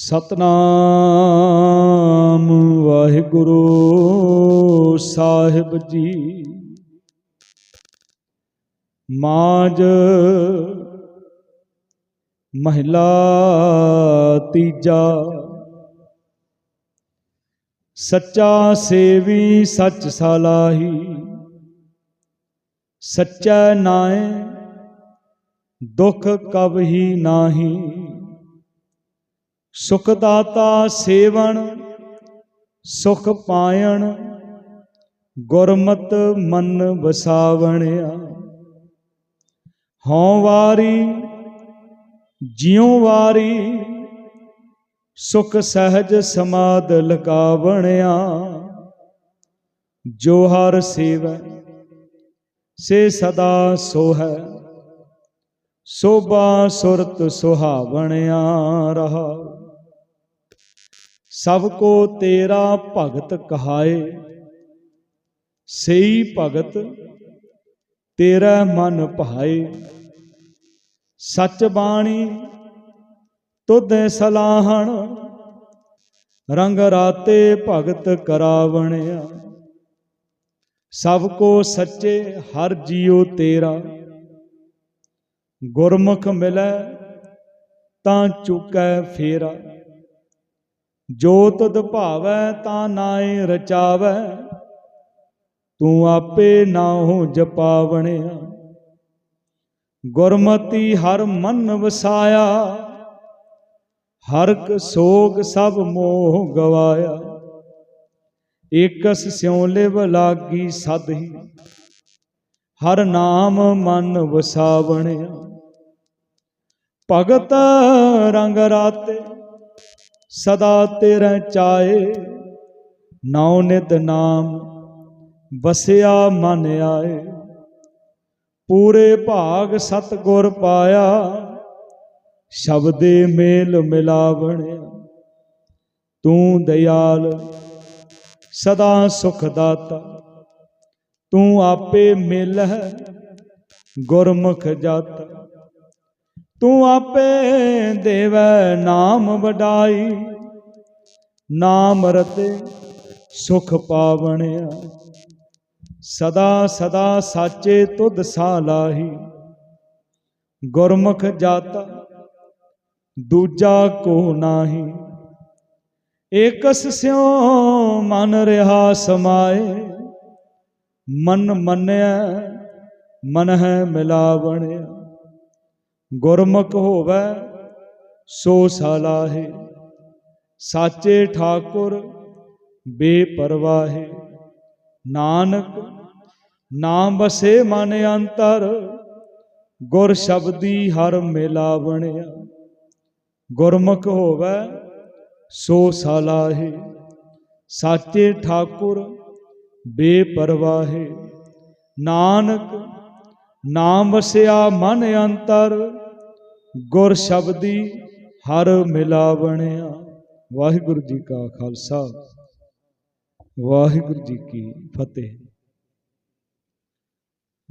ਸਤਨਾਮ ਵਾਹਿਗੁਰੂ ਸਾਹਿਬ ਜੀ। ਮਾਜ ਮਹਿਲਾ ਤੀਜਾ। ਸੱਚਾ ਸੇਵੀ ਸੱਚ ਸਲਾਹੀ। ਸੱਚਾ ਨਾਏ ਦੁਖ ਕਬਹੀ ਨਾਹੀ। ਸੁਖ ਦਾਤਾ ਸੇਵਨ ਸੁਖ ਪਾਇਣ, ਗੁਰਮਤ ਮਨ ਵਸਾਵਣਿਆ। ਹਉ ਵਾਰੀ, ਜਿਉ ਵਾਰੀ, ਸੁਖ ਸਹਿਜ ਸਮਾਦ ਲਕਾਵਣਿਆ ਜੋ ਹਰ ਸੇਵੈ, ਸੇ ਸਦਾ ਸੋਹੈ, ਸੋਭਾ ਸੁਰਤ ਸੁਹਾਵਣਿਆ ਰਹਾ। ਸਭ ਕੋ ਤੇਰਾ ਭਗਤ ਕਹਾਏ। ਸਈ ਭਗਤ, ਤੇਰਾ ਮਨ ਭਾਏ। ਸੱਚ ਬਾਣੀ, ਤੁਧ ਸਲਾਹਣ, ਰੰਗ ਰਾਤੇ ਭਗਤ ਕਰਾਵਣਿਆ। ਸਭ ਕੋ ਸੱਚੇ, ਹਰ ਜੀਉ ਤੇਰਾ। ਗੁਰਮੁਖ ਮਿਲੈ, ਤਾਂ ਚੁਕੈ ਫੇਰਾ। ਜੋ ਤੁਧ ਭਾਵੈ ਤਾਂ ਨਾਏ ਰਚਾਵੈ, ਤੂੰ ਆਪੇ ਨਾਹੋ ਜਪਾਵਣਿਆ। ਗੁਰਮਤੀ ਹਰ ਮਨ ਵਸਾਇਆ, ਹਰਕ ਸੋਗ ਸਭ ਮੋਹ ਗਵਾਇਆ। ਏਕਸ ਸਿਉ ਲਿਵ ਲਾਗੀ ਸਦ ਹਰ ਨਾਮ ਮਨ ਵਸਾਵਣਿਆ। ਭਗਤ ਰੰਗ ਰਾਤੇ ਸਦਾ ਤੇਰੇ ਚਾਏ, ਨਾਉ ਨਿਤ ਨਾਮ ਵਸਿਆ ਮਨ ਆਏ। ਪੂਰੇ ਭਾਗ ਸਤ ਗੁਰ ਪਾਇਆ, ਸ਼ਬਦੇ ਮੇਲ ਮਿਲਾਵਣਿਆ। ਤੂੰ ਦਇਆਲ ਸਦਾ ਸੁਖ ਦਾਤਾ। ਤੂੰ ਆਪੇ ਮਿਲ ਹੈ ਗੁਰਮੁਖ ਜਾਤਾ। ਤੂੰ ਆਪੇ ਦੇਵੈ ਨਾਮ ਵਡਾਈ। ਨਾਮ ਰਤੇ ਸੁਖ ਪਾਵਣਿਆ। ਸਦਾ ਸਦਾ ਸਾਚੇ ਤੁਧ ਸਾਲਾਹੀ। ਗੁਰਮੁਖ ਜਾਤਾ ਦੂਜਾ ਕੋ ਨਾਹੀ। ਏਕਸ ਸਿਉ ਮਨ ਰਹਾ ਸਮਾਏ। ਮਨ ਮੰਨਿਆ ਮਨ ਹੈ ਮਿਲਾਵਣਿਆ। ਗੁਰਮੁਖ ਹੋਵੇ ਸੋ ਸਲਾਹੇ। ਸਾਚੇ ਠਾਕੁਰ ਬੇਪਰਵਾਹੇ। ਨਾਨਕ ਨਾਮ ਬਸੇ ਮਨ ਅੰਤਰ, ਗੁਰ ਸ਼ਬਦੀ ਹਰ ਮਿਲਾਵਣਿਆ ਗੁਰਮੁਖ ਹੋਵੇ, ਸੋ ਸਲਾਹੇ। ਸਾਚੇ ਠਾਕੁਰ ਬੇਪਰਵਾਹੇ। ਨਾਨਕ ਨਾਮ ਵਸਿਆ ਮਨ ਅੰਤਰ, ਗੁਰ ਸ਼ਬਦੀ ਹਰ ਮਿਲਾਵਣਿਆ ਵਾਹਿਗੁਰੂ ਜੀ ਕਾ ਖਾਲਸਾ। ਵਾਹਿਗੁਰੂ ਜੀ ਕੀ ਫਤਿਹ।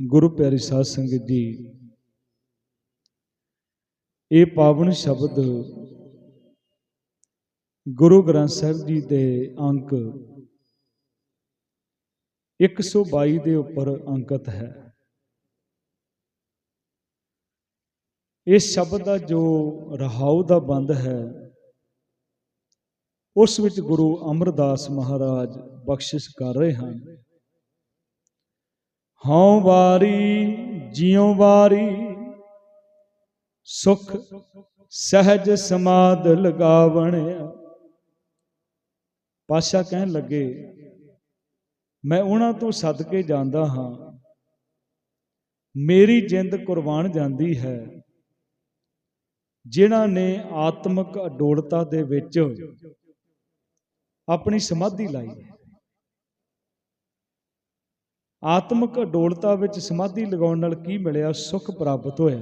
ਗੁਰੂ ਪਿਆਰੀ ਸਾਧ ਸੰਗਤ ਜੀ, ਇਹ ਪਾਵਨ ਸ਼ਬਦ ਗੁਰੂ ਗ੍ਰੰਥ ਸਾਹਿਬ ਜੀ ਦੇ ਅੰਕ 122 ਦੇ ਉੱਪਰ ਅੰਕਿਤ ਹੈ। ਇਸ ਸ਼ਬਦ ਦਾ ਜੋ ਰਹਾਉ ਦਾ ਬੰਦ ਹੈ ਉਸ ਵਿੱਚ ਗੁਰੂ ਅਮਰਦਾਸ ਮਹਾਰਾਜ ਬਖਸ਼ਿਸ਼ ਕਰ ਰਹੇ ਹਨ। ਹਉ ਵਾਰੀ, ਜਿਉ ਵਾਰੀ, ਸੁਖ ਸਹਿਜ ਸਮਾਦ ਲਗਾਵਣਿਆ। ਪਾਸ਼ਾ ਕਹਿਣ ਲੱਗੇ, ਮੈਂ ਉਹਨਾਂ ਤੋਂ ਸਦਕੇ ਜਾਂਦਾ ਹਾਂ। ਮੇਰੀ ਜਿੰਦ ਕੁਰਬਾਨ ਜਾਂਦੀ ਹੈ, ਜਿਨ੍ਹਾਂ ਨੇ ਆਤਮਿਕ ਅਡੋਲਤਾ ਦੇ ਵਿੱਚ ਆਪਣੀ ਸਮਾਧੀ ਲਾਈ। ਹੈ ਆਤਮਿਕ ਅਡੋਲਤਾ ਵਿੱਚ ਸਮਾਧੀ ਲਗਾਉਣ ਨਾਲ ਕੀ ਮਿਲਿਆ? ਸੁਖ ਪ੍ਰਾਪਤ ਹੋਇਆ।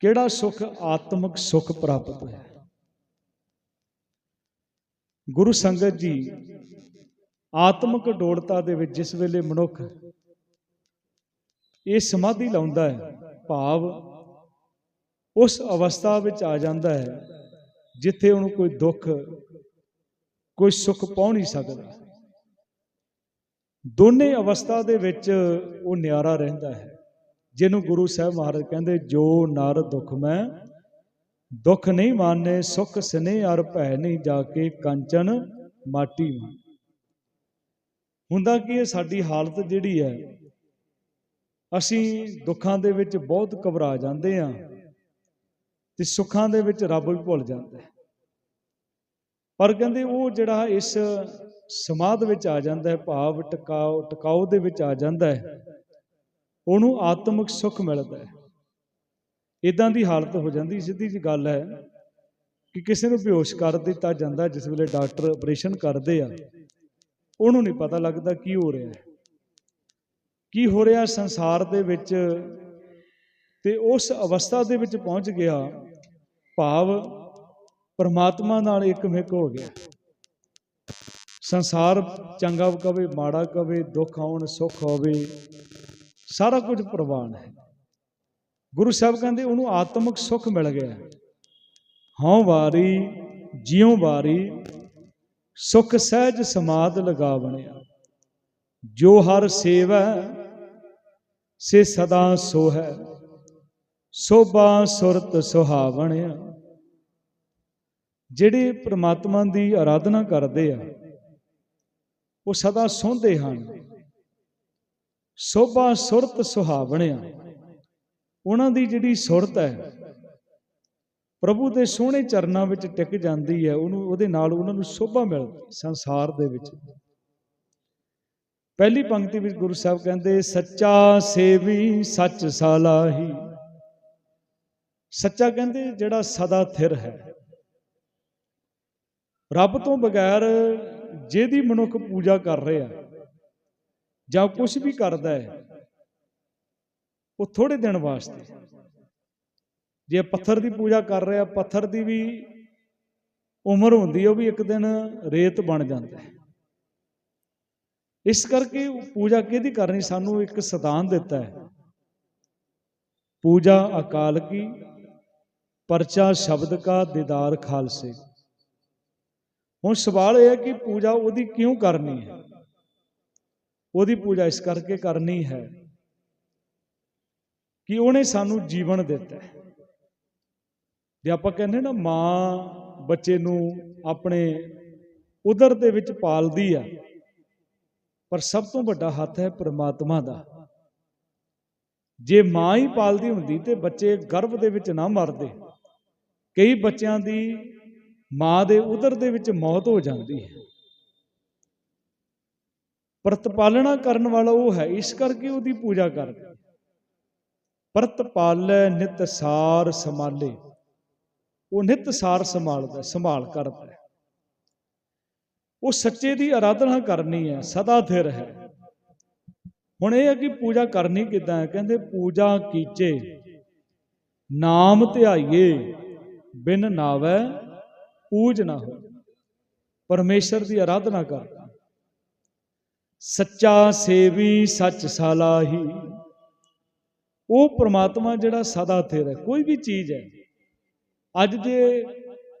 ਕਿਹੜਾ ਸੁਖ? ਆਤਮਿਕ ਸੁਖ ਪ੍ਰਾਪਤ ਹੋਇਆ। ਗੁਰੂ ਸੰਗਤ ਜੀ, ਆਤਮਿਕ ਅਡੋਲਤਾ ਦੇ ਵਿੱਚ ਜਿਸ ਵੇਲੇ ਮਨੁੱਖ ਇਹ ਸਮਾਧੀ ਲਾਉਂਦਾ ਹੈ, ਭਾਵ ਉਸ ਅਵਸਥਾ ਵਿੱਚ ਆ ਜਾਂਦਾ ਹੈ ਜਿੱਥੇ ਉਹਨੂੰ ਕੋਈ ਦੁੱਖ, ਕੋਈ ਸੁੱਖ ਪਾਉ ਨਹੀਂ ਸਕਦਾ। ਦੋਨੇ ਅਵਸਥਾ ਦੇ ਵਿੱਚ ਉਹ ਨਿਆਰਾ ਰਹਿੰਦਾ ਹੈ, ਜਿਹਨੂੰ ਗੁਰੂ ਸਾਹਿਬ ਮਹਾਰਾਜ ਕਹਿੰਦੇ, ਜੋ ਨਰ ਦੁੱਖ ਮੈਂ, ਦੁੱਖ ਨਹੀਂ ਮਾਨੇ ਸੁਖ ਸਨੇ ਅਰ ਭੈ ਨਹੀਂ ਜਾ ਕੇ ਕੰਚਨ ਮਾਟੀ ਮਾਨ ਹੁੰਦਾ ਕੀ ਇਹ ਸਾਡੀ ਹਾਲਤ ਜਿਹੜੀ ਹੈ, ਅਸੀਂ ਦੁੱਖਾਂ ਦੇ ਵਿੱਚ ਬਹੁਤ ਘਬਰਾ ਜਾਂਦੇ ਆ ਤੇ ਸੁੱਖਾਂ ਦੇ ਵਿੱਚ ਰੱਬ ਵੀ ਭੁੱਲ ਜਾਂਦਾ ਹੈ। ਪਰ ਕਹਿੰਦੇ ਉਹ ਜਿਹੜਾ ਇਸ ਸਮਾਧ ਵਿੱਚ ਆ ਜਾਂਦਾ ਹੈ, ਭਾਵ ਟਿਕਾਓ ਟਿਕਾਓ ਦੇ ਵਿੱਚ ਆ ਜਾਂਦਾ ਹੈ, ਉਹਨੂੰ ਆਤਮਿਕ ਸੁੱਖ ਮਿਲਦਾ ਹੈ। ਇਦਾਂ ਦੀ ਹਾਲਤ ਹੋ ਜਾਂਦੀ, ਸਿੱਧੀ ਜੀ ਗੱਲ ਹੈ ਕਿ ਕਿਸੇ ਨੂੰ ਬੇਹੋਸ਼ ਕਰ ਦਿੱਤਾ ਜਾਂਦਾ, ਜਿਸ ਵੇਲੇ ਡਾਕਟਰ ਆਪਰੇਸ਼ਨ ਕਰਦੇ ਆ, ਉਹਨੂੰ ਨਹੀਂ ਪਤਾ ਲੱਗਦਾ ਕੀ ਹੋ ਰਿਹਾ ਹੈ। ਕੀ ਹੋ ਰਿਹਾ ਸੰਸਾਰ ਦੇ ਵਿੱਚ ਤੇ ਉਸ ਅਵਸਥਾ ਦੇ ਵਿੱਚ ਪਹੁੰਚ ਗਿਆ ਭਾਵ ਪਰਮਾਤਮਾ ਨਾਲ ਇੱਕਮਿਕ ਹੋ ਗਿਆ। ਸੰਸਾਰ ਚੰਗਾ ਕਵੇ, ਮਾੜਾ ਕਵੇ, ਦੁੱਖ ਆਉਣ, ਸੁੱਖ ਹੋਵੇ, ਸਾਰਾ ਕੁਝ ਪ੍ਰਵਾਨ ਹੈ। ਗੁਰੂ ਸਾਹਿਬ ਕਹਿੰਦੇ ਉਹਨੂੰ ਆਤਮਿਕ ਸੁੱਖ ਮਿਲ ਗਿਆ। ਹਉ ਵਾਰੀ, ਜਿਉ ਵਾਰੀ ਸੁਖ ਸਹਿਜ ਸਮਾਦ ਲਗਾ ਬਣਿਆ ਜੋ ਹਰ ਸੇਵੈ, ਸੇ ਸਦਾ ਸੋ ਹੈ ਸੋਭਾ ਸੁਰਤ ਸੁਹਾਵਣਿਆ। ਜਿਹੜੇ ਪ੍ਰਮਾਤਮਾ ਦੀ ਆਰਾਧਨਾ ਕਰਦੇ ਆ, ਉਹ ਸਦਾ ਸੋਹੰਦੇ ਹਨ। ਸੋਭਾ ਸੁਰਤ ਸੁਹਾਵਣਿਆ। ਉਹਨਾਂ ਦੀ ਜਿਹੜੀ ਸੁਰਤ ਹੈ, ਪ੍ਰਭੂ ਦੇ ਸੋਹਣੇ ਚਰਨਾਂ ਵਿੱਚ ਟਿਕ ਜਾਂਦੀ ਹੈ। ਉਹਨੂੰ, ਉਹਦੇ ਨਾਲ ਉਹਨਾਂ ਨੂੰ ਸੋਭਾ ਮਿਲਦੀ ਸੰਸਾਰ ਦੇ ਵਿੱਚ। ਪਹਿਲੀ ਪੰਕਤੀ ਵਿੱਚ ਗੁਰੂ ਸਾਹਿਬ ਕਹਿੰਦੇ, ਸੱਚਾ ਸੇਵੀ ਸੱਚ ਸਾਲਾਹੀ। ਸੱਚਾ ਕਹਿੰਦੇ ਜਿਹੜਾ ਸਦਾ ਥਿਰ ਹੈ। ਰੱਬ ਤੋਂ ਬਗੈਰ ਜਿਹਦੀ ਮਨੁੱਖ ਪੂਜਾ ਕਰ ਰਿਹਾ ਜਾਂ ਕੁਝ ਵੀ ਕਰਦਾ ਹੈ, ਉਹ ਥੋੜੇ ਦਿਨ ਵਾਸਤੇ। ਜੇ ਪੱਥਰ ਦੀ ਪੂਜਾ ਕਰ ਰਿਹਾ, ਪੱਥਰ ਦੀ ਵੀ ਉਮਰ ਹੁੰਦੀ ਹੈ, ਉਹ ਵੀ ਇੱਕ ਦਿਨ ਰੇਤ ਬਣ ਜਾਂਦਾ ਹੈ। ਇਸ ਕਰਕੇ ਪੂਜਾ ਕਿਹਦੀ ਕਰਨੀ? ਸਾਨੂੰ ਇੱਕ ਸਿਧਾਂਤ ਦਿੱਤਾ ਹੈ। ਪੂਜਾ ਅਕਾਲ ਕੀ ਪਰਚਾ ਸ਼ਬਦ ਕਾ ਦੀਦਾਰ ਖਾਲਸੇ। ਹੁਣ ਸਵਾਲ ਇਹ ਹੈ ਕਿ ਪੂਜਾ ਉਹਦੀ ਕਿਉਂ ਕਰਨੀ ਹੈ? ਉਹਦੀ ਪੂਜਾ ਇਸ ਕਰਕੇ ਕਰਨੀ ਹੈ ਕਿ ਉਹਨੇ ਸਾਨੂੰ ਜੀਵਨ ਦਿੱਤਾ ਹੈ। ਜੇ ਆਪਾਂ ਕਹਿੰਦੇ ਨਾ ਮਾਂ ਬੱਚੇ ਨੂੰ ਆਪਣੇ ਉਦਰ ਦੇ ਵਿੱਚ ਪਾਲਦੀ ਆ, ਪਰ ਸਭ ਤੋਂ ਵੱਡਾ ਹੱਥ ਹੈ ਪ੍ਰਮਾਤਮਾ ਦਾ। ਜੇ ਮਾਂ ਹੀ ਪਾਲਦੀ ਹੁੰਦੀ ਤੇ ਬੱਚੇ ਗਰਭ ਦੇ ਵਿੱਚ ਨਾ ਮਰਦੇ। ਕਈ ਬੱਚਿਆਂ ਦੀ ਮਾਂ ਦੇ ਉਦਰ ਦੇ ਵਿੱਚ ਮੌਤ ਹੋ ਜਾਂਦੀ ਹੈ। ਪ੍ਰਤਪਾਲਣਾ ਕਰਨ ਵਾਲਾ ਉਹ ਹੈ, ਇਸ ਕਰਕੇ ਉਹਦੀ ਪੂਜਾ ਕਰਦੇ ਪ੍ਰਤਪਾਲੈ ਨਿਤ ਸਾਰ ਸਮਾਲੇ ਉਹ ਨਿਤ ਸਾਰ ਸੰਭਾਲਦਾ, ਸੰਭਾਲ ਕਰਦਾ ਉਹ ਸੱਚੇ ਦੀ ਆਰਾਧਨਾ ਕਰਨੀ ਹੈ, ਸਦਾ ਥਿਰ ਹੈ। ਹੁਣ ਇਹ ਹੈ ਕਿ ਪੂਜਾ ਕਰਨੀ ਕਿਦਾਂ ਹੈ? ਕਹਿੰਦੇ ਪੂਜਾ ਕੀਚੇ ਨਾਮ ਧਿਆਈਏ। ਬਿਨ ਨਾਵੈ ਪੂਜ ਨਾ ਹੋ ਪਰਮੇਸ਼ਰ ਦੀ ਆਰਾਧਨਾ ਕਰ। ਸੱਚਾ ਸੇਵੀ ਸੱਚ ਸਾਲਾਹੀ। ਉਹ ਪ੍ਰਮਾਤਮਾ ਜਿਹੜਾ ਸਦਾ ਥਿਰ ਹੈ, ਕੋਈ ਵੀ ਚੀਜ਼ ਹੈ। ਅੱਜ ਜੇ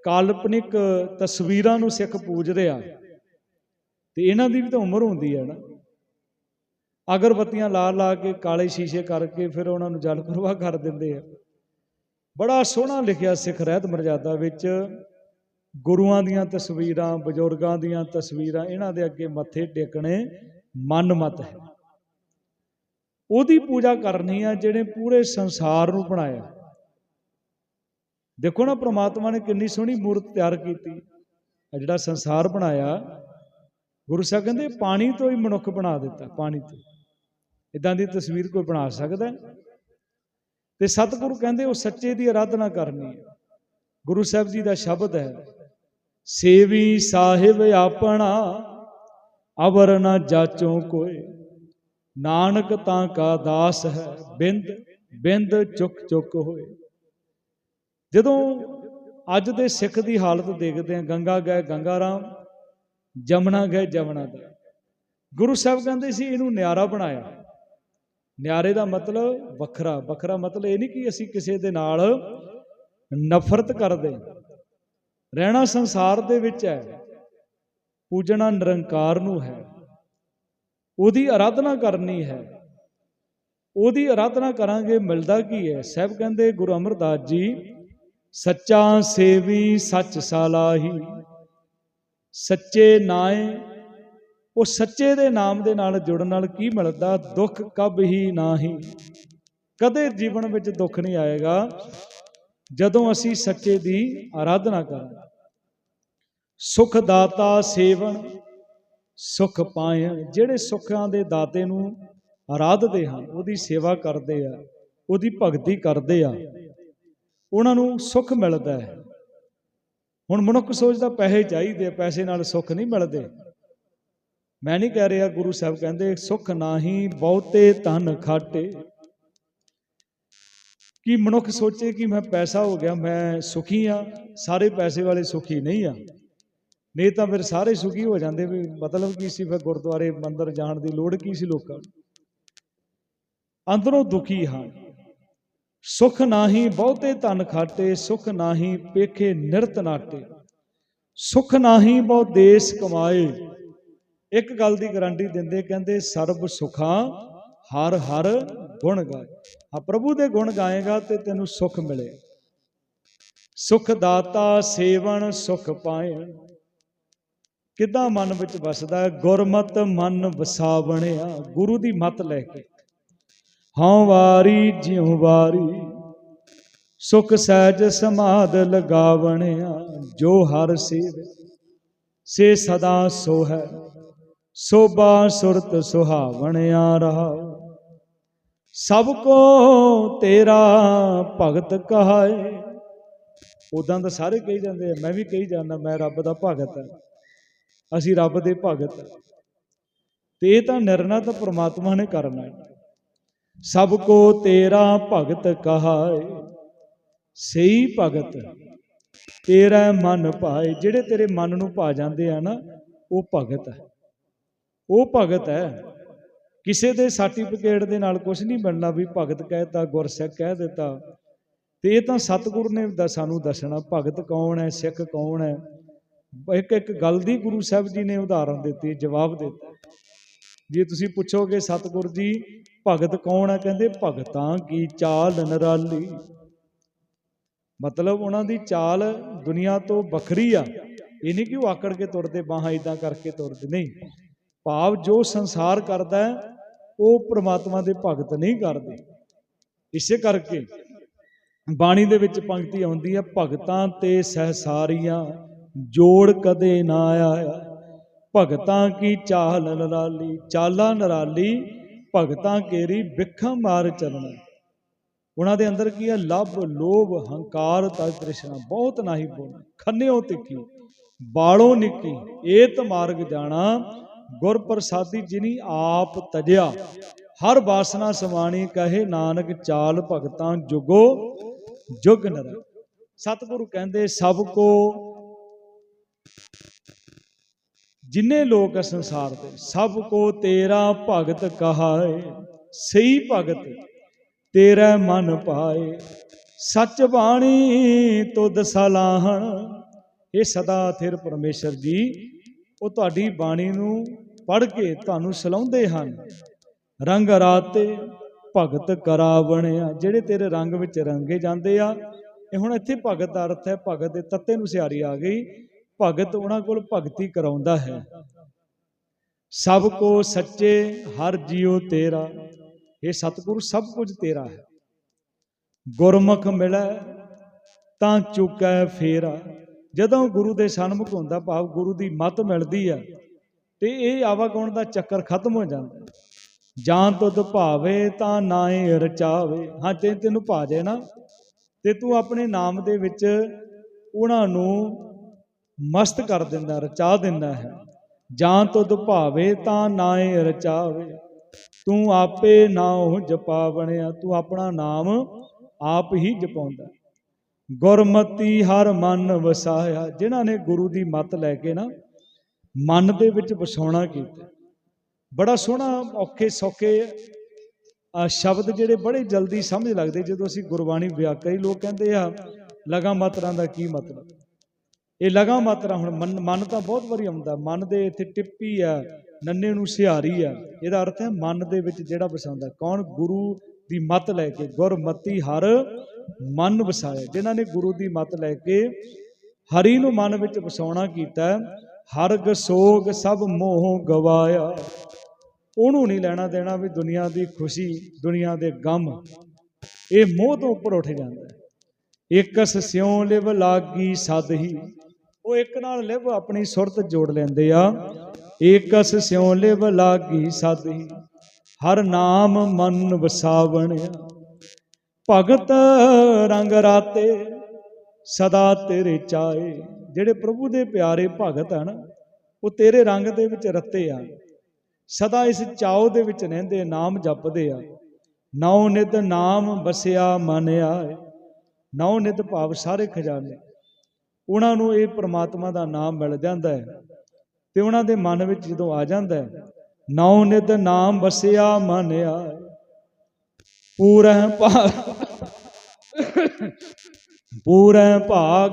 ਕਾਲਪਨਿਕ ਤਸਵੀਰਾਂ ਨੂੰ ਸਿੱਖ ਪੂਜਦੇ ਆ, ਤੇ ਇਹਨਾਂ ਦੀ ਵੀ ਤਾਂ ਉਮਰ ਹੁੰਦੀ ਹੈ ਨਾ। ਅਗਰਬੱਤੀਆਂ ਲਾ ਲਾ ਕੇ ਕਾਲੇ ਸ਼ੀਸ਼ੇ ਕਰਕੇ ਫਿਰ ਉਹਨਾਂ ਨੂੰ ਜਲ ਪ੍ਰਵਾਹ ਕਰ ਦਿੰਦੇ ਆ। ਬੜਾ ਸੋਹਣਾ ਲਿਖਿਆ ਸਿੱਖ ਰਹਿਤ ਮਰਜ਼ਾਦਾ ਵਿੱਚ। ਗੁਰੂਆਂ ਦੀਆਂ ਤਸਵੀਰਾਂ, ਬਜ਼ੁਰਗਾਂ ਦੀਆਂ ਤਸਵੀਰਾਂ, ਇਹਨਾਂ ਦੇ ਅੱਗੇ ਮੱਥੇ ਟੇਕਣੇ ਮਨਮਤ ਹੈ। ਉਹਦੀ ਪੂਜਾ ਕਰਨੀ ਆ ਜਿਹੜੇ ਪੂਰੇ ਸੰਸਾਰ ਨੂੰ ਬਣਾਇਆ। ਦੇਖੋ ਨਾ, ਪ੍ਰਮਾਤਮਾ ਨੇ ਕਿੰਨੀ ਸੋਹਣੀ ਮੂਰਤ ਤਿਆਰ ਕੀਤੀ। ਆ ਜਿਹੜਾ ਸੰਸਾਰ ਬਣਾਇਆ, ਗੁਰੂ ਸਾਹਿਬ ਕਹਿੰਦੇ, ਪਾਣੀ ਤੋਂ ਹੀ ਮਨੁੱਖ ਬਣਾ ਦਿੱਤਾ, ਪਾਣੀ ਤੋਂ। ਇਦਾਂ ਦੀ ਤਸਵੀਰ ਕੋਈ ਬਣਾ ਸਕਦਾ। ਹੈ? ਤੇ ਸਤਿਗੁਰੂ ਕਹਿੰਦੇ ਉਹ ਸੱਚੇ ਦੀ ਆਰਾਧਨਾ ਕਰਨੀ ਹੈ। ਗੁਰੂ ਸਾਹਿਬ ਜੀ ਦਾ ਸ਼ਬਦ ਹੈ, ਸੇਵੀ ਸਾਹਿਬ ਆਪਣਾ ਅਵਰ ਨਾ ਜਾਚੋ ਕੋਏ। ਨਾਨਕ ਤਾਂ ਕਾ ਦਾਸ ਹੈ, ਬਿੰਦ ਬਿੰਦ ਚੁੱਕ ਚੁੱਕ ਹੋਏ। ਜਦੋਂ ਅੱਜ ਦੇ ਸਿੱਖ ਦੀ ਹਾਲਤ ਦੇਖਦੇ ਆ ਗੰਗਾ ਗਏ ਗੰਗਾ ਰਾਮ, ਜਮਨਾ ਗਏ ਜਮਨਾ ਦਾ। ਗੁਰੂ ਸਾਹਿਬ ਕਹਿੰਦੇ ਸੀ, ਇਹਨੂੰ ਨਿਆਰਾ ਬਣਾਇਆ। ਨਿਆਰੇ ਦਾ ਮਤਲਬ ਵੱਖਰਾ ਵੱਖਰਾ ਮਤਲਬ ਇਹ ਨਹੀਂ ਕਿ ਅਸੀਂ ਕਿਸੇ ਦੇ ਨਾਲ ਨਫ਼ਰਤ ਕਰਦੇ। ਰਹਿਣਾ ਸੰਸਾਰ ਦੇ ਵਿੱਚ ਹੈ, ਪੂਜਣਾ ਨਿਰੰਕਾਰ ਨੂੰ ਹੈ। ਉਹਦੀ ਆਰਾਧਨਾ ਕਰਨੀ ਹੈ। ਉਹਦੀ ਆਰਾਧਨਾ ਕਰਾਂਗੇ, ਮਿਲਦਾ ਕੀ ਹੈ? ਸਾਹਿਬ ਕਹਿੰਦੇ, ਗੁਰੂ ਅਮਰਦਾਸ ਜੀ, ਸੱਚਾ ਸੇਵੀ ਸੱਚ ਸਾਲਾਹੀ, ਸੱਚੇ ਨਾਏ ਉਹ ਸੱਚੇ ਦੇ ਨਾਮ ਦੇ ਨਾਲ ਜੁੜਨ ਨਾਲ ਕੀ ਮਿਲਦਾ? ਦੁੱਖ ਕਬ ਹੀ ਨਾਹੀ। ਕਦੇ ਜੀਵਨ ਵਿੱਚ ਦੁੱਖ ਨਹੀਂ ਆਏਗਾ ਜਦੋਂ ਅਸੀਂ ਸੱਚੇ ਦੀ ਆਰਾਧਨਾ ਕਰਾਂਗੇ। ਸੁਖ ਦਾਤਾ ਸੇਵਨ, ਸੁਖ ਪਾਏ ਜਿਹੜੇ ਸੁੱਖਾਂ ਦੇ ਦਾਤੇ ਨੂੰ ਆਰਾਧਦੇ ਹਨ, ਉਹਦੀ ਸੇਵਾ ਕਰਦੇ ਆ, ਉਹਦੀ ਭਗਤੀ ਕਰਦੇ ਆ, ਉਹਨਾਂ ਨੂੰ ਸੁੱਖ ਮਿਲਦਾ ਹੈ। ਹੁਣ ਮਨੁੱਖ ਸੋਚਦਾ, ਪੈਸੇ ਚਾਹੀਦੇ ਪੈਸੇ ਨਾਲ ਸੁੱਖ ਨਹੀਂ ਮਿਲਦੇ। ਮੈਂ ਨਹੀਂ ਕਹਿ ਰਿਹਾ ਗੁਰੂ ਸਾਹਿਬ ਕਹਿੰਦੇ, ਸੁੱਖ ਨਾਹੀ ਬਹੁਤੇ ਧਨ ਖਾਟੇ। ਕਿ ਮਨੁੱਖ ਸੋਚੇ ਕਿ ਮੈਂ ਪੈਸਾ ਹੋ ਗਿਆ, ਮੈਂ ਸੁਖੀ ਆ, ਸਾਰੇ ਪੈਸੇ ਵਾਲੇ ਸੁਖੀ ਨਹੀਂ ਆ? ਨਹੀਂ ਤਾਂ ਫਿਰ ਸਾਰੇ ਸੁਖੀ ਹੋ ਜਾਂਦੇ ਵੀ ਮਤਲਬ ਕੀ ਸੀ, ਫਿਰ ਗੁਰਦੁਆਰੇ, ਮੰਦਰ ਜਾਣ ਦੀ ਲੋੜ ਕੀ ਸੀ ਲੋਕਾਂ ਨੂੰ? ਅੰਦਰੋਂ ਦੁਖੀ ਹਨ ਸੁਖ ਨਾਹੀ ਬਹੁਤੇ ਧਨ ਖਾਟੇ, ਸੁਖ ਨਾਹੀ ਪੇਖੇ ਨਿਰਤ ਨਾਟੇ। ਸੁਖ ਨਾਹੀ ਬਹੁ ਦੇਸ ਕਮਾਏ। ਇੱਕ ਗੱਲ ਦੀ ਗਾਰੰਟੀ ਦਿੰਦੇ, ਕਹਿੰਦੇ, ਸਰਬ ਸੁਖਾਂ ਹਰ ਹਰ ਗੁਣ ਗਾਏ। ਆ ਪ੍ਰਭੂ ਦੇ ਗੁਣ ਗਾਏਗਾ ਤੇ ਤੈਨੂੰ ਸੁਖ ਮਿਲੇ। ਸੁਖ ਦਾਤਾ ਸੇਵਨ ਸੁਖ ਪਾਏ। ਕਿੱਦਾਂ ਮਨ ਵਿੱਚ ਵਸਦਾ ਗੁਰਮਤ ਮਨ ਵਸਾਵਣਿਆ। ਗੁਰੂ ਦੀ ਮਤ ਲੈ ਕੇ। ਹਉ ਵਾਰੀ, ਜਿਉ ਵਾਰੀ। ਸੁਖ ਸਹਿਜ ਸਮਾਦ ਲਗਾਵਣਿਆ। ਜੋ ਹਰ ਸੇਵ, ਸੇ ਸਦਾ ਸੋ ਹੈ। ਸੋਭਾ ਸੁਰਤ ਸੁਹਾਵਣਿਆ ਰਹਾ ਸਭ ਕੋ ਤੇਰਾ ਭਗਤ ਕਹਾਏ। ਉਦਾਂ ਤਾਂ ਸਾਰੇ ਕਹੀ ਜਾਂਦੇ ਆ, ਮੈਂ ਵੀ ਕਹੀ ਜਾਂਦਾ, ਮੈਂ ਰੱਬ ਦਾ ਭਗਤ ਹਾਂ ਅਸੀਂ ਰੱਬ ਦੇ ਭਗਤ ਹਾਂ। ਤੇ ਇਹ ਤਾਂ ਨਿਰਣਾ ਤਾਂ ਪ੍ਰਮਾਤਮਾ ਨੇ ਕਰਨਾ ਹੈ। ਸਭ ਕੋ ਤੇਰਾ ਭਗਤ ਕਹਾਏ। ਸਹੀ ਭਗਤ, ਤੇਰਾ ਮਨ ਭਾਏ। ਜਿਹੜੇ ਤੇਰੇ ਮਨ ਨੂੰ ਭਾ ਜਾਂਦੇ ਆ ਨਾ, ਉਹ ਭਗਤ ਹੈ ਉਹ ਭਗਤ ਹੈ। ਕਿਸੇ ਦੇ ਸਰਟੀਫਿਕੇਟ ਦੇ ਨਾਲ ਕੁਝ ਨਹੀਂ ਬਣਨਾ ਵੀ ਭਗਤ ਕਹਿਤਾ ਗੁਰਸਿੱਖ ਕਹਿ ਦਿੱਤਾ। ਤੇ ਇਹ ਤਾਂ ਸਤਿਗੁਰ ਨੇ ਦਾ, ਸਾਨੂੰ ਦੱਸਣਾ, ਭਗਤ ਕੌਣ ਹੈ, ਸਿੱਖ ਕੌਣ ਹੈ? ਇੱਕ ਇੱਕ ਗੱਲ ਦੀ ਗੁਰੂ ਸਾਹਿਬ ਜੀ ਨੇ ਉਦਾਹਰਨ ਦਿੱਤੀ, ਜਵਾਬ ਦਿੱਤਾ। ਜੇ ਤੁਸੀਂ ਪੁੱਛੋਗੇ ਸਤਿਗੁਰ ਜੀ, ਭਗਤ ਕੌਣ ਹੈ? ਕਹਿੰਦੇ ਭਗਤਾਂ ਕੀ ਚਾਲ ਨਰਾਲੀ। ਮਤਲਬ ਉਹਨਾਂ ਦੀ ਚਾਲ ਦੁਨੀਆ ਤੋਂ ਵੱਖਰੀ ਆ। ਇਹ ਨਹੀਂ ਕਿ ਉਹ ਆਕੜ ਕੇ ਤੁਰਦੇ, ਬਾਹਾਂ ਇਦਾਂ ਕਰਕੇ ਤੁਰਦੇ, ਨਹੀਂ। ਭਾਵ ਜੋ ਸੰਸਾਰ ਕਰਦਾ ਹੈ, ਉਹ ਪ੍ਰਮਾਤਮਾ ਦੇ ਭਗਤ ਨਹੀਂ ਕਰਦੇ। ਇਸੇ ਕਰਕੇ ਬਾਣੀ ਦੇ ਵਿੱਚ ਪੰਕਤੀ ਆਉਂਦੀ ਹੈ, ਭਗਤਾਂ ਤੇ ਸਹਸਾਰੀਆਂ, ਜੋੜ ਕਦੇ ਨਾ ਆਇਆ। ਭਗਤਾਂ ਕੀ ਚਾਲ ਨਰਾਲੀ ਚਾਲਾ ਨਰਾਲੀ, ਭਗਤਾਂ ਕੇਰੀ ਵਿਖਾਂ ਮਾਰ ਚੱਲਣਾ। ਉਹਨਾਂ ਦੇ ਅੰਦਰ ਕੀ ਹੈ? ਲੱਭ, ਲੋਭ, ਹੰਕਾਰ ਤਜ ਤ੍ਰਿਸ਼ਨਾ, ਬਹੁਤ ਨਾਹੀ ਬੋਲਣਾ। ਖੰਨਿਓ ਤਿੱਖੀ ਬਾਲੋਂ ਨਿੱਕੀ, ਏਤ ਮਾਰਗ ਜਾਣਾ ਗੁਰ ਪ੍ਰਸਾਦੀ ਜਿਨੀ ਆਪ ਤਜਿਆ, ਹਰ ਵਾਸਨਾ ਸਮਾਣੀ ਕਹੇ ਨਾਨਕ ਚਾਲ ਭਗਤਾਂ ਜੁਗੋ, ਜੁਗ ਨਰ ਸਤਿਗੁਰੂ ਕਹਿੰਦੇ, ਸਭ ਕੋ ਜਿੰਨੇ ਲੋਕ ਹੈ ਸੰਸਾਰ ਦੇ, ਸਭ ਕੋ ਤੇਰਾ ਭਗਤ ਕਹਾਏ, ਸਹੀ ਭਗਤ ਤੇਰਾ ਮਨ ਪਾਏ। ਸੱਚ ਬਾਣੀ ਤੁਧ ਸਲਾਹਣ, ਇਹ ਸਦਾ ਥਿਰ ਪਰਮੇਸ਼ਰ ਜੀ ਉਹ ਤੁਹਾਡੀ ਬਾਣੀ ਨੂੰ ਪੜ੍ਹ ਕੇ ਤੁਹਾਨੂੰ ਸਲਾਉਂਦੇ ਹਨ। ਰੰਗ ਰਾਤੇ ਭਗਤ ਕਰਾ ਬਣਿਆ ਜਿਹੜੇ ਤੇਰੇ ਰੰਗ ਵਿੱਚ ਰੰਗੇ ਜਾਂਦੇ ਆ, ਇਹ ਹੁਣ ਇੱਥੇ ਭਗਤ ਦਾ ਅਰਥ ਹੈ, ਭਗਤ ਦੇ ਤੱਤੇ ਨੂੰ ਸਿਆਰੀ ਆ ਗਈ। ਭਗਤ ਉਹਨਾਂ ਕੋਲ ਭਗਤੀ ਕਰਾਉਂਦਾ ਹੈ। ਸਭ ਕੋ ਸੱਚੇ, ਹਰ ਜੀਉ ਤੇਰਾ। ਇਹ ਸਤਿਗੁਰੂ ਸਭ ਕੁਝ ਤੇਰਾ ਹੈ। ਗੁਰਮੁਖ ਮਿਲੈ, ਤਾਂ ਚੁਕੈ ਫੇਰਾ। ਜਦੋਂ ਗੁਰੂ ਦੇ ਸਨਮੁਖ ਹੁੰਦਾ, ਭਾਵ ਗੁਰੂ ਦੀ ਮਤ ਮਿਲਦੀ ਆ, ਤੇ ਇਹ ਆਵਾਗੁਣ ਦਾ ਚੱਕਰ ਖਤਮ ਹੋ ਜਾਂਦਾ ਜਾਂ ਤੁਧ ਭਾਵੇ ਤਾਂ ਨਾਏ ਰਚਾਵੇ ਹਾਂ, ਜੇ ਤੈਨੂੰ ਭਾ ਜਾਏ ਨਾ, ਤੇ ਤੂੰ ਆਪਣੇ ਨਾਮ ਦੇ ਵਿੱਚ ਉਹਨਾਂ ਨੂੰ ਮਸਤ ਕਰ ਦਿੰਦਾ, ਰਚਾ ਦਿੰਦਾ ਹੈ। ਜਾਂ ਤੁਧ ਭਾਵੇ ਤਾਂ ਨਾਏ ਰਚਾਵੇ ਤੂੰ ਆਪੇ ਨਾਉ ਜਪਾ ਬਣਿਆ, ਤੂੰ ਆਪਣਾ ਨਾਮ ਆਪ ਹੀ ਜਪਾਉਂਦਾ ਗੁਰਮਤੀ ਹਰ ਮਨ ਵਸਾਇਆ। ਜਿਨ੍ਹਾਂ ਨੇ ਗੁਰੂ ਦੀ ਮਤ ਲੈ ਕੇ ਨਾ ਮਨ ਦੇ ਵਿੱਚ ਵਸਾਉਣਾ ਕੀਤਾ। ਬੜਾ ਸੋਹਣਾ ਔਖੇ ਸੌਖੇ ਆ ਸ਼ਬਦ ਜਿਹੜੇ ਬੜੇ ਜਲਦੀ ਸਮਝ ਲੱਗਦੇ ਜਦੋਂ ਅਸੀਂ ਗੁਰਬਾਣੀ ਵਿਆਹ ਲੋਕ ਕਹਿੰਦੇ ਆ ਲਗਾ ਮਾਤਰਾ ਦਾ ਕੀ ਮਤਲਬ? ਇਹ ਲਗਾ ਮਾਤਰਾ ਹੁਣ ਮਨ ਮਨ ਤਾਂ ਬਹੁਤ ਵਾਰੀ ਆਉਂਦਾ। ਮਨ ਦੇ ਇੱਥੇ ਟਿੱਪੀ ਆ, ਨੰਨੇ ਨੂੰ ਸਿਹਾਰੀ ਆ। ਇਹਦਾ ਅਰਥ ਹੈ ਮਨ ਦੇ ਵਿੱਚ ਜਿਹੜਾ ਵਸਾਉਂਦਾ। ਕੌਣ? ਗੁਰੂ ਦੀ ਮਤ ਲੈ ਕੇ। ਗੁਰਮਤੀ ਹਰ ਮਨ ਵਸਾਇਆ, ਜਿਨ੍ਹਾਂ ਨੇ ਗੁਰੂ ਦੀ ਮਤ ਲੈ ਕੇ ਹਰੀ ਨੂੰ ਮਨ ਵਿੱਚ ਵਸਾਉਣਾ ਕੀਤਾ, ਹਰਗ ਸੋਗ ਸਭ ਮੋਹ ਗਵਾਇਆ। ਉਹਨੂੰ ਨਹੀਂ ਲੈਣਾ ਦੇਣਾ ਵੀ ਦੁਨੀਆ ਦੀ ਖੁਸ਼ੀ, ਦੁਨੀਆ ਦੇ ਗਮ, ਇਹ ਮੋਹ ਤੋਂ ਉੱਪਰ ਉੱਠ ਜਾਂਦਾ ਹੈ। ਇਕਸ ਸਿਉ ਲਿਵ ਲਾਗੀ ਸਦ ਹੀ ਉਹ ਇੱਕ ਨਾਲ ਲਿਵ ਆਪਣੀ ਸੁਰਤ ਜੋੜ ਲੈਂਦੇ ਆ। ਇਕਸ ਸਿਉ ਲਿਵ ਲਾਗੀ ਸਦ ਹੀ ਹਰ ਨਾਮ ਮਨ ਵਸਾਵਣਿਆ। ਭਗਤ ਰੰਗ ਰਾਤੇ ਸਦਾ ਤੇਰੇ ਚਾਏ। ਜਿਹੜੇ ਪ੍ਰਭੂ ਦੇ ਪਿਆਰੇ ਭਗਤ ਹਨ, ਉਹ ਤੇਰੇ ਰੰਗ ਦੇ ਵਿੱਚ ਰੱਤੇ ਆ। ਸਦਾ ਇਸ ਚਾਉ ਦੇ ਵਿੱਚ ਰਹਿੰਦੇ, ਨਾਮ ਜਪਦੇ ਆ। ਨੌ ਨਿਤ ਨਾਮ ਬਸਿਆ ਮਨ ਆਏ। ਨੌ ਨਿਤ ਭਾਵ ਸਾਰੇ ਖਜ਼ਾਨੇ। ਉਹਨਾਂ ਨੂੰ ਇਹ ਪ੍ਰਮਾਤਮਾ ਦਾ ਨਾਮ ਮਿਲ ਜਾਂਦਾ ਹੈ ਤੇ ਉਹਨਾਂ ਦੇ ਮਨ ਵਿੱਚ ਜਦੋਂ ਆ ਜਾਂਦਾ ਹੈ ਨੌ ਨਿਤ ਨਾਮ ਬਸਿਆ ਮਨ ਆਏ। ਪੂਰੈ ਭਾਗ। ਪੂਰੈ ਭਾਗ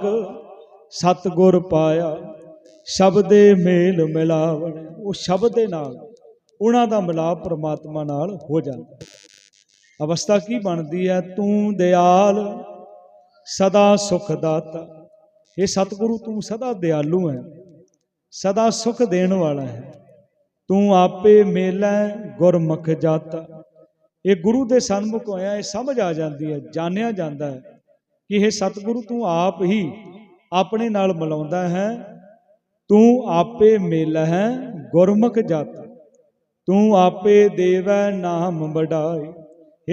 ਸਤਗੁਰ ਪਾਇਆ, ਸ਼ਬਦੇ ਮੇਲ ਮਿਲਾਵਣ। ਉਹ ਸ਼ਬਦ ਦੇ ਨਾਲ, ਉਹਨਾਂ ਦਾ ਮਿਲਾਪ ਪ੍ਰਮਾਤਮਾ ਨਾਲ ਹੋ ਜਾਂਦਾ। ਅਵਸਥਾ ਕੀ ਬਣਦੀ ਹੈ? ਤੂੰ ਦਿਆਲ, ਸਦਾ ਸੁਖ ਦਾਤਾ। ਇਹ ਸਤਿਗੁਰੂ ਤੂੰ ਸਦਾ ਦਿਆਲੂ ਹੈ, ਸਦਾ ਸੁਖ ਦੇਣ ਵਾਲਾ ਹੈ। ਤੂੰ ਆਪੇ ਮੇਲੈ ਗੁਰਮੁਖ ਜਾਤਾ। ਇਹ ਗੁਰੂ ਦੇ ਸਨਮੁਖ ਹੋਇਆ, ਇਹ ਸਮਝ ਆ ਜਾਂਦੀ ਹੈ, ਜਾਣਿਆ ਜਾਂਦਾ ਹੈ ਕਿ ਇਹ ਸਤਿਗੁਰੂ ਤੂੰ ਆਪ ਹੀ ਆਪਣੇ ਨਾਲ ਮਿਲਾਉਂਦਾ ਹੈ। ਤੂੰ ਆਪੇ ਮਿਲ ਹੈ, ਗੁਰਮੁਖ ਜਾਤਾ। ਤੂੰ ਆਪੇ ਦੇਵੈ ਨਾਮ ਵਡਾਈ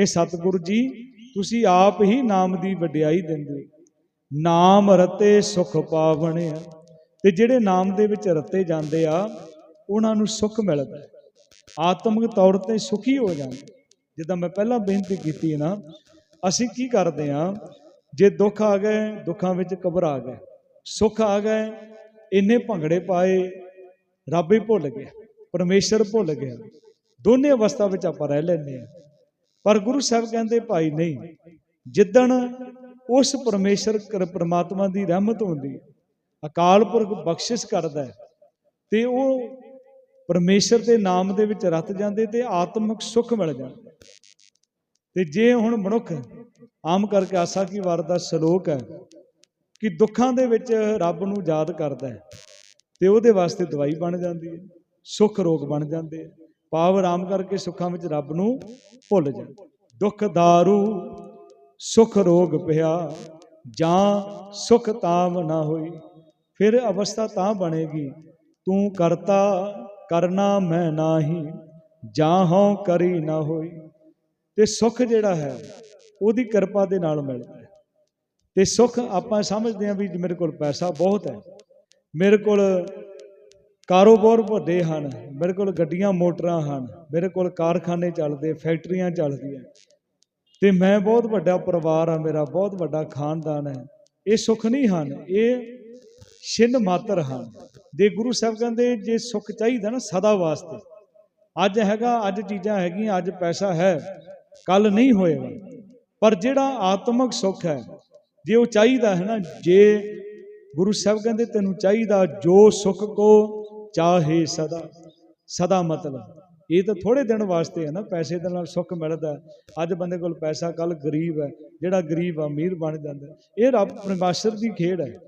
ਇਹ ਸਤਿਗੁਰੂ ਜੀ, ਤੁਸੀਂ ਆਪ ਹੀ ਨਾਮ ਦੀ ਵਡਿਆਈ ਦਿੰਦੇ ਨਾਮ ਰਤੇ ਸੁਖ ਪਾਵਣਿਆ ਤੇ ਜਿਹੜੇ ਨਾਮ ਦੇ ਵਿੱਚ ਰਤੇ ਜਾਂਦੇ ਆ, ਉਹਨਾਂ ਨੂੰ ਸੁਖ ਮਿਲਦਾ ਹੈ। ਆਤਮਿਕ ਤੌਰ ਤੇ ਸੁਖੀ ਹੋ ਜਾਂਦੇ ਜਿੱਦਾਂ ਮੈਂ ਪਹਿਲਾਂ ਬੇਨਤੀ ਕੀਤੀ ਨਾ, ਅਸੀਂ ਕੀ ਕਰਦੇ ਆ ਜੇ ਦੁੱਖ ਆ ਗਏ, ਦੁੱਖਾਂ ਵਿੱਚ ਘਬਰਾ ਗਏ, ਸੁੱਖ ਆ ਗਏ, ਇੰਨੇ ਭੰਗੜੇ ਪਾਏ, ਰੱਬ ਹੀ ਭੁੱਲ ਗਿਆ, ਪਰਮੇਸ਼ਰ ਭੁੱਲ ਗਿਆ, ਦੋਨੇ ਅਵਸਥਾ ਵਿੱਚ ਆਪਾਂ ਰਹਿ ਲੈਂਦੇ ਆ ਪਰ ਗੁਰੂ ਸਾਹਿਬ ਕਹਿੰਦੇ, ਭਾਈ ਨਹੀਂ, ਜਿੱਦਣ ਉਸ ਪਰਮੇਸ਼ਰ ਕਰ- ਪ੍ਰਮਾਤਮਾ ਦੀ ਰਹਿਮਤ ਹੁੰਦੀ, ਅਕਾਲ ਪੁਰਖ ਬਖਸ਼ਿਸ਼ ਕਰਦਾ ਹੈ, ਤੇ ਉਹ ਪਰਮੇਸ਼ਰ ਦੇ ਨਾਮ ਦੇ ਵਿੱਚ ਰਤ ਜਾਂਦੇ ਤੇ ਆਤਮਿਕ ਸੁੱਖ ਮਿਲ ਜਾਂਦਾ। ਤੇ ਜੇ ਹੁਣ ਮਨੁੱਖ ਆਮ ਕਰਕੇ ਆਸਾ ਕੀ ਵਾਰ ਦਾ ਸ਼ਲੋਕ ਹੈ ਕਿ ਦੁੱਖਾਂ ਦੇ ਵਿੱਚ ਰੱਬ ਨੂੰ ਯਾਦ ਕਰਦਾ ਹੈ, ਤੇ ਉਹਦੇ ਵਾਸਤੇ ਦਵਾਈ ਬਣ ਜਾਂਦੀ ਹੈ, ਸੁੱਖ ਰੋਗ ਬਣ ਜਾਂਦੇ ਆ ਪਾਵ ਆਰਾਮ ਕਰਕੇ ਸੁੱਖਾਂ ਵਿੱਚ ਰੱਬ ਨੂੰ ਭੁੱਲ ਜਾਂਦਾ ਦੁੱਖ ਦਾਰੂ, ਸੁਖ ਰੋਗ ਪਿਆ, ਜਾਂ ਸੁਖ ਤਾਮ ਨਾ ਹੋਈ, ਫਿਰ ਅਵਸਥਾ ਤਾਂ ਬਣੇਗੀ, ਤੂੰ ਕਰਤਾ, ਕਰਨਾ ਮੈਂ ਨਾਹੀ, ਜਾਂ ਹਉ ਕਰੀ ਨਾ ਹੋਈ। ਤੇ ਸੁੱਖ ਜਿਹੜਾ ਹੈ, ਉਹਦੀ ਕਿਰਪਾ ਦੇ ਨਾਲ ਮਿਲਦਾ ਹੈ। ਤੇ ਸੁਖ ਆਪਾਂ ਸਮਝਦੇ ਹਾਂ ਵੀ ਮੇਰੇ ਕੋਲ ਪੈਸਾ ਬਹੁਤ ਹੈ। ਮੇਰੇ ਕੋਲ ਕਾਰੋਬਾਰ ਵੱਡੇ ਹਨ, ਮੇਰੇ ਕੋਲ ਗੱਡੀਆਂ, ਮੋਟਰਾਂ ਹਨ, ਮੇਰੇ ਕੋਲ ਕਾਰਖਾਨੇ ਚੱਲਦੇ, ਫੈਕਟਰੀਆਂ ਚੱਲਦੀਆਂ। ਤੇ ਮੈਂ ਬਹੁਤ ਵੱਡਾ ਪਰਿਵਾਰ ਆ ਮੇਰਾ ਬਹੁਤ ਵੱਡਾ ਖਾਨਦਾਨ ਹੈ। ਇਹ ਸੁੱਖ ਨਹੀਂ ਹਨ, ਇਹ ਛਿੰਨ ਮਾਤਰ ਹਨ। ਦੇ ਗੁਰੂ ਸਾਹਿਬ ਕਹਿੰਦੇ, ਜੇ ਸੁੱਖ ਚਾਹੀਦਾ ਨਾ ਸਦਾ ਵਾਸਤੇ। ਅੱਜ ਹੈਗਾ, ਅੱਜ ਚੀਜ਼ਾਂ ਹੈਗੀਆਂ, ਅੱਜ ਪੈਸਾ ਹੈ। ਕੱਲ ਨਹੀਂ ਹੋਏਗਾ। ਪਰ ਜਿਹੜਾ ਆਤਮਿਕ ਸੁੱਖ ਹੈ, ਜੇ ਉਹ ਚਾਹੀਦਾ ਹੈ ਨਾ, ਜੇ ਗੁਰੂ ਸਾਹਿਬ ਕਹਿੰਦੇ ਤੈਨੂੰ ਚਾਹੀਦਾ ਜੋ ਸੁੱਖ ਕੋ ਚਾਹੇ ਸਦਾ। ਸਦਾ ਮਤਲਬ। ਇਹ ਤਾਂ ਥੋੜੇ ਦਿਨ ਵਾਸਤੇ ਹੈ ਨਾ, ਪੈਸੇ ਦੇ ਨਾਲ ਸੁੱਖ ਮਿਲਦਾ ਅੱਜ ਬੰਦੇ ਕੋਲ ਪੈਸਾ ਕੱਲ ਗਰੀਬ ਹੈ। ਜਿਹੜਾ ਗਰੀਬ ਅਮੀਰ ਬਣ ਜਾਂਦਾ ਇਹ ਰੱਬ ਪਰਮਾਸ਼ਰ ਦੀ ਖੇਡ ਹੈ।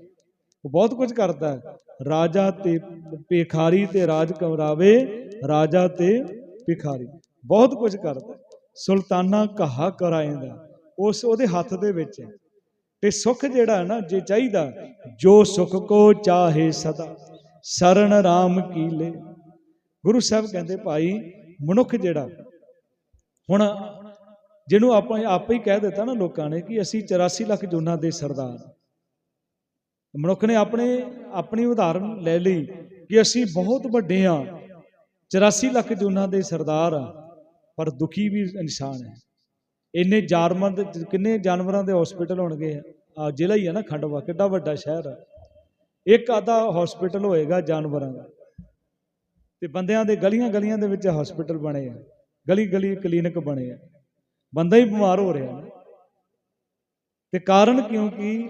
ਉਹ ਬਹੁਤ ਕੁਝ ਕਰਦਾ ਹੈ। ਰਾਜਾ ਤੇ ਭਿਖਾਰੀ ਤੇ ਰਾਜ ਕਮਰਾਵੇ, ਰਾਜਾ ਤੇ ਭਿਖਾਰੀ। ਬਹੁਤ ਕੁਝ ਕਰਦਾ ਸੁਲਤਾਨਾ ਕਹਾ ਕਰਾਇੰਦਾ ਉਸ ਉਹਦੇ ਹੱਥ ਦੇ ਵਿੱਚ। ਹੈ ਤੇ ਸੁੱਖ ਜਿਹੜਾ ਨਾ, ਜੇ ਚਾਹੀਦਾ, ਜੋ ਸੁੱਖ ਕੋ ਚਾਹੇ ਸਦਾ ਸਰਣ ਰਾਮ ਕੀਲੇ ਗੁਰੂ ਸਾਹਿਬ ਕਹਿੰਦੇ, ਭਾਈ, ਮਨੁੱਖ ਜਿਹੜਾ, ਹੁਣ ਜਿਹਨੂੰ ਆਪਾਂ ਆਪੇ ਹੀ ਕਹਿ ਦਿੱਤਾ ਨਾ ਲੋਕਾਂ ਨੇ ਕਿ ਅਸੀਂ 84 ਲੱਖ ਜੂਨਾਂ ਦੇ ਸਰਦਾਰ। ਮਨੁੱਖ ਨੇ ਆਪਣੇ, ਆਪਣੀ ਉਦਾਹਰਨ ਲੈ ਲਈ ਕਿ ਅਸੀਂ ਬਹੁਤ ਵੱਡੇ ਆ 84 ਲੱਖ ਜੂਨਾਂ ਦੇ ਸਰਦਾਰ ਆ ਪਰ ਦੁਖੀ ਵੀ ਇਨਸਾਨ ਹੈ। ਇੰਨੇ ਜਾਰਮੰਦ ਕਿੰਨੇ ਜਾਨਵਰਾਂ ਦੇ ਹਸਪੀਟਲ ਹੋਣਗੇ? ਆ ਜ਼ਿਲ੍ਹਾ ਹੀ ਹੈ ਨਾ ਖੰਡਵਾ, ਕਿੱਡਾ ਵੱਡਾ ਸ਼ਹਿਰ ਹੈ। ਇੱਕ ਆਦਾ ਹਸਪੀਟਲ ਹੋਏਗਾ ਜਾਨਵਰਾਂ ਦਾ। ਤੇ ਬੰਦਿਆਂ ਦੇ ਗਲੀਆਂ ਗਲੀਆਂ ਦੇ ਵਿੱਚ ਹਸਪੀਟਲ ਬਣੇ ਆ। ਗਲੀ ਗਲੀ ਕਲੀਨਿਕ ਬਣੇ ਆ। ਬੰਦਾ ਹੀ ਬਿਮਾਰ ਹੋ ਰਿਹਾ ਨਾ। ਤੇ ਕਾਰਨ ਕਿਉਂਕਿ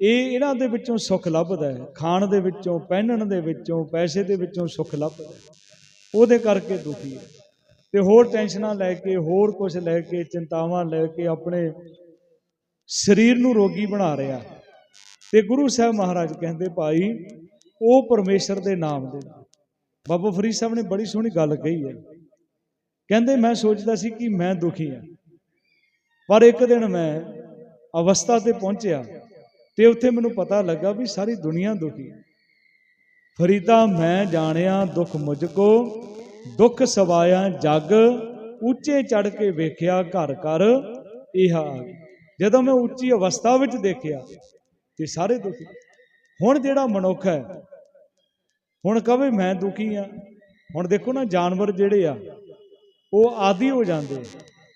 ਇਹ ਇਹਨਾਂ ਦੇ ਵਿੱਚੋਂ ਸੁੱਖ ਲੱਭਦਾ ਹੈ। ਖਾਣ ਦੇ ਵਿੱਚੋਂ, ਪਹਿਨਣ ਦੇ ਵਿੱਚੋਂ, ਪੈਸੇ ਦੇ ਵਿੱਚੋਂ ਸੁੱਖ ਲੱਭਦਾ ਉਹਦੇ ਕਰਕੇ ਦੁਖੀ ਹੈ। ਤੇ ਹੋਰ ਟੈਨਸ਼ਨਾਂ ਲੈ ਕੇ, ਹੋਰ ਕੁਝ ਲੈ ਕੇ, ਚਿੰਤਾਵਾਂ ਲੈ ਕੇ ਆਪਣੇ ਸਰੀਰ ਨੂੰ ਰੋਗੀ ਬਣਾ ਰਿਹਾ। ਤੇ ਗੁਰੂ ਸਾਹਿਬ ਮਹਾਰਾਜ ਕਹਿੰਦੇ, ਭਾਈ, ਉਹ ਪਰਮੇਸ਼ਰ ਦੇ ਨਾਮ ਦੇ ਬਾਬਾ ਫਰੀਦ ਸਾਹਿਬ ਨੇ ਬੜੀ ਸੋਹਣੀ ਗੱਲ ਕਹੀ ਹੈ। ਕਹਿੰਦੇ, ਮੈਂ ਸੋਚਦਾ ਸੀ ਕਿ ਮੈਂ ਦੁਖੀ ਹਾਂ। ਪਰ ਇੱਕ ਦਿਨ ਮੈਂ ਅਵਸਥਾ ਤੇ ਪਹੁੰਚਿਆ ਤੇ ਉੱਥੇ ਮੈਨੂੰ ਪਤਾ ਲੱਗਾ ਵੀ ਸਾਰੀ ਦੁਨੀਆ ਦੁਖੀ ਹੈ। ਫਰੀਦਾ, ਮੈਂ ਜਾਣਿਆ ਦੁੱਖ ਮੁਝ ਕੋ ਦੁੱਖ ਸਵਾਇਆ ਜਗ ਉੱਚੇ ਚੜ ਕੇ ਵੇਖਿਆ ਘਰ ਘਰ ਇਹ। ਜਦੋਂ ਮੈਂ ਉੱਚੀ ਅਵਸਥਾ ਵਿੱਚ ਦੇਖਿਆ ਤੇ ਸਾਰੇ ਦੁਖੀ। ਹੁਣ ਜਿਹੜਾ ਮਨੁੱਖ ਹੈ, ਹੁਣ ਕਵੇ ਮੈਂ ਦੁਖੀ ਆ ਹੁਣ ਦੇਖੋ ਨਾ ਜਾਨਵਰ ਜਿਹੜੇ ਆ, ਉਹ ਆਦੀ ਹੋ ਜਾਂਦੇ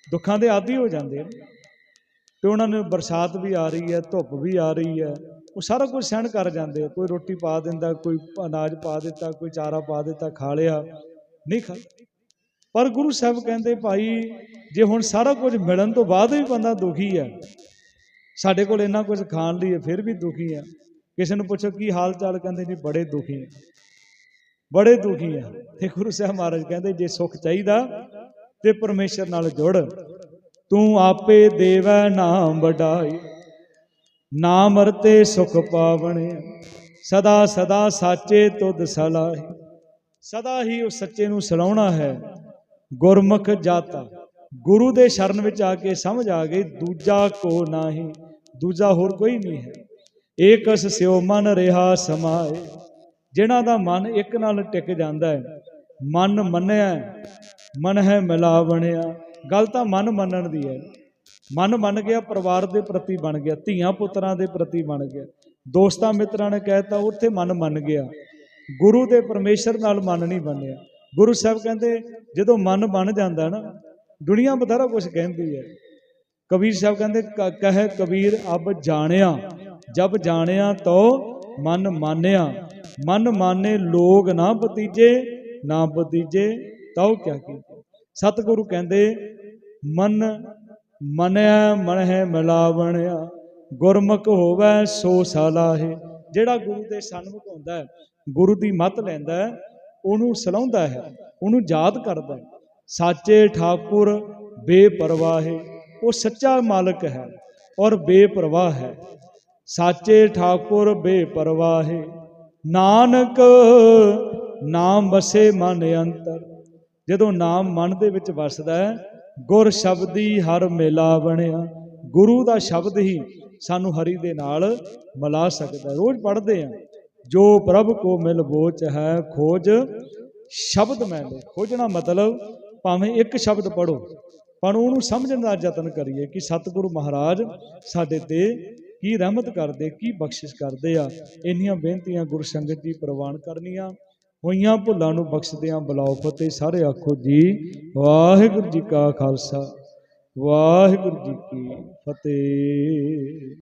ਦੁੱਖਾਂ ਦੇ ਆਦੀ ਹੋ ਜਾਂਦੇ ਆ। ਤੇ ਉਹਨਾਂ ਨੂੰ ਬਰਸਾਤ ਵੀ ਆ ਰਹੀ ਹੈ, ਧੁੱਪ ਵੀ ਆ ਰਹੀ ਹੈ, ਉਹ ਸਾਰਾ ਕੁਝ ਸਹਿਣ ਕਰ ਜਾਂਦੇ ਆ। ਕੋਈ ਰੋਟੀ ਪਾ ਦਿੰਦਾ, ਕੋਈ ਅਨਾਜ ਪਾ ਦਿੱਤਾ, ਕੋਈ ਚਾਰਾ ਪਾ ਦਿੱਤਾ, ਖਾ ਲਿਆ ਨਹੀਂ ਖਾ ਪਰ ਗੁਰੂ ਸਾਹਿਬ ਕਹਿੰਦੇ, ਭਾਈ, ਜੇ ਹੁਣ ਸਾਰਾ ਕੁਝ ਮਿਲਣ ਤੋਂ ਬਾਅਦ ਵੀ ਬੰਦਾ ਦੁਖੀ ਹੈ, ਸਾਡੇ ਕੋਲ ਇੰਨਾ ਕੁਝ ਖਾਣ ਲਈ ਫਿਰ ਵੀ ਦੁਖੀ ਹੈ। ਕਿਸੇ ਨੂੰ ਪੁੱਛੋ, ਕੀ ਹਾਲ ਚਾਲ? ਕਹਿੰਦੇ, ਜੀ, ਬੜੇ ਦੁਖੀ ਹੈ। ਬੜੇ ਦੁਖੀ ਹੈ। ਤੇ ਗੁਰੂ ਸਾਹਿਬ ਮਹਾਰਾਜ ਕਹਿੰਦੇ, ਜੇ ਸੁੱਖ ਚਾਹੀਦਾ, ਤੇ ਪਰਮੇਸ਼ਰ ਨਾਲ ਜੁੜ। ਤੂੰ ਆਪੇ ਦੇਵੈ ਨਾਮ ਵਡਾਈ ਨਾਮ ਰਤੇ ਸੁਖ ਪਾਵਣੇ ਸਦਾ ਸਦਾ ਸਾਚੇ ਤੁਧ ਸਲਾਹੀ। ਸਦਾ ਹੀ ਉਹ ਸੱਚੇ ਨੂੰ ਸਲਾਉਣਾ ਹੈ। ਗੁਰਮੁਖ ਜਾਤਾ। ਗੁਰੂ ਦੇ ਸ਼ਰਨ ਵਿੱਚ ਆ ਕੇ ਸਮਝ ਆ ਗਈ, ਦੂਜਾ ਕੋ ਨਾਹੀ, ਦੂਜਾ ਹੋਰ ਕੋਈ ਨਹੀਂ ਹੈ। ਏਕਸ ਸਿਓ ਮਨ ਰਿਹਾ ਸਮਾਏ। ਜਿਨ੍ਹਾਂ ਦਾ ਮਨ ਇੱਕ ਨਾਲ ਟਿਕ ਜਾਂਦਾ ਹੈ, ਮਨ ਮੰਨਿਆ, ਮਨ ਹੈ ਮਿਲਾ ਬਣਿਆ ਗੱਲ ਤਾਂ ਮਨ ਮੰਨਣ ਦੀ ਹੈ। ਮਨ ਮੰਨ ਗਿਆ, ਪਰਿਵਾਰ ਦੇ ਪ੍ਰਤੀ ਬਣ ਗਿਆ, ਧੀਆਂ ਪੁੱਤਰਾਂ ਦੇ ਪ੍ਰਤੀ ਬਣ ਗਿਆ। ਦੋਸਤਾਂ ਮਿੱਤਰਾਂ ਨੇ ਕਹਿਤਾ, ਉੱਥੇ ਮਨ ਮੰਨ ਗਿਆ। ਗੁਰੂ ਦੇ ਪਰਮੇਸ਼ਰ ਨਾਲ ਮਨ ਨਹੀਂ ਬਣਿਆ ਗੁਰੂ ਸਾਹਿਬ ਕਹਿੰਦੇ, ਜਦੋਂ ਮਨ ਬਣ ਜਾਂਦਾ ਨਾ, ਦੁਨੀਆ ਬਥੇਰਾ ਕੁਝ ਕਹਿੰਦੀ ਹੈ। ਕਬੀਰ ਸਾਹਿਬ ਕਹਿੰਦੇ, ਕ- ਕਹੇ ਕਬੀਰ, ਅਬ ਜਾਣਿਆ। ਜਬ ਜਾਣਿਆ ਤੋ ਮਨ ਮਾਨਿਆ। ਮਨ ਮਾਨੇ ਲੋਗ ਨਾ ਬਤੀਜੇ ਨਾ ਬਤੀਜੇ ਤਉ ਕਿਆ ਕੀ ਸਤਿਗੁਰੂ ਕਹਿੰਦੇ, ਮਨ ਮਨਿਆ ਮਨ ਹੈ ਮਿਲਾਵਣਿਆ। ਗੁਰਮੁਖ ਹੋਵੇ ਸੋ ਸਲਾਹੇ। ਜਿਹੜਾ ਗੁਰੂ ਦੇ ਸਨਮੁਖ ਹੁੰਦਾ ਹੈ ਗੁਰੂ ਦੀ ਮੱਤ ਲੈਂਦਾ ਉਹਨੂੰ ਸਲਾਉਂਦਾ ਹੈ, ਉਹਨੂੰ ਯਾਦ ਕਰਦਾ ਹੈ, ਸਾਚੇ ਠਾਕੁਰ, ਬੇਪਰਵਾਹੇ ਉਹ ਸੱਚਾ ਮਾਲਕ ਹੈ ਔਰ ਬੇਪਰਵਾਹ ਹੈ। ਸਾਚੇ ਠਾਕੁਰ, ਬੇਪਰਵਾਹੇ ਨਾਨਕ, ਨਾਮ ਵਸੇ ਮਨ ਅੰਤਰ। ਜਦੋਂ ਨਾਮ ਮਨ ਦੇ ਵਿੱਚ ਵਸਦਾ ਹੈ, ਗੁਰ ਸ਼ਬਦੀ ਹਰ ਮੇਲਾ ਬਣਿਆ। ਗੁਰੂ ਦਾ ਸ਼ਬਦ ਹੀ ਸਾਨੂੰ ਹਰੀ ਦੇ ਨਾਲ ਮਿਲਾ ਸਕਦਾ ਰੋਜ਼ ਪੜ੍ਹਦੇ ਆ ਜੋ ਪ੍ਰਭ ਕੋ ਮਿਲ ਬੋਚ ਹੈ ਖੋਜ, ਸ਼ਬਦ ਮੈਂ ਲੋ। ਖੋਜਣਾ ਮਤਲਬ ਭਾਵੇਂ ਇੱਕ ਸ਼ਬਦ ਪੜੋ ਪਰ ਉਹਨੂੰ ਸਮਝਣ ਦਾ ਯਤਨ ਕਰੀਏ ਕਿ ਸਤਿਗੁਰੂ ਮਹਾਰਾਜ ਸਾਡੇ ਤੇ ਕੀ ਰਹਿਮਤ ਕਰਦੇ, ਕੀ ਬਖਸ਼ਿਸ਼ ਕਰਦੇ ਆ। ਇੰਨੀਆਂ ਬੇਨਤੀਆਂ ਗੁਰ ਸੰਗਤ ਜੀ ਪ੍ਰਵਾਨ ਕਰਨੀਆਂ। ਹੋਈਆਂ ਭੁੱਲਾਂ ਨੂੰ ਬਖਸ਼ਦਿਆਂ ਬੁਲਾਓ ਫਤਿਹ। ਸਾਰੇ ਆਖੋ ਜੀ, ਵਾਹਿਗੁਰੂ ਜੀ ਕਾ ਖਾਲਸਾ, ਵਾਹਿਗੁਰੂ ਜੀ ਕੀ ਫਤਿਹ।